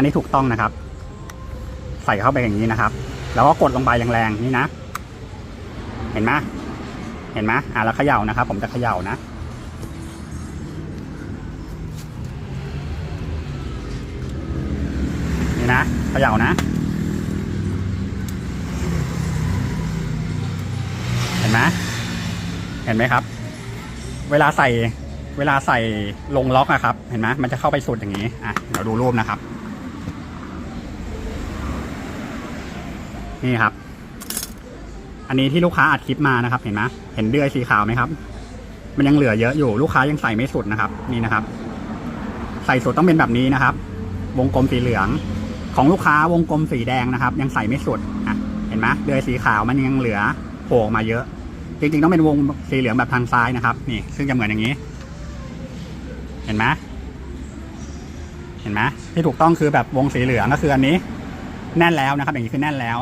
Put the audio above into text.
อันนี้ถูกต้องนะครับ ใส่เข้าไปอย่างนี้นะครับ แล้วก็กดลงไปแรงๆนี่นะ เห็นไหมเห็นไหมอะแล้วเขย่านะครับ ผมจะเขย่านะนี่นะเขย่านะ เห็นไหมเห็นไหมครับ เวลาใส่เวลาใส่ลงล็อกอะครับ เห็นไหมมันจะเข้าไปสุดอย่างนี้อะเดี๋ยวดูรูปนะครับ นี่ครับ อันนี้ที่ลูกค้าอัดคลิปมานะครับ เห็นไหมเห็นเดือยสีขาวไหมครับ มันยังเหลือเยอะอยู่ลูกค้ายังใส่ไม่สุดนะครับ นี่นะครับ ใส่สุดต้องเป็นแบบนี้นะครับ วงกลมสีเหลือง ของลูกค้าวงกลมสีแดงนะครับ ยังใส่ไม่สุดอะเห็นไหมเดือยสีขาวมันยังเหลือโผล่มาเยอะ จริงๆต้องเป็นวงสีเหลืองแบบทางซ้ายนะครับ นี่ ซึ่งจะเหมือนอย่างนี้ เห็นไหมเห็นไหมที่ถูกต้องคือแบบวงสีเหลืองก็คืออันนี้ แน่นแล้วนะครับ อย่างนี้คือแน่นแล้ว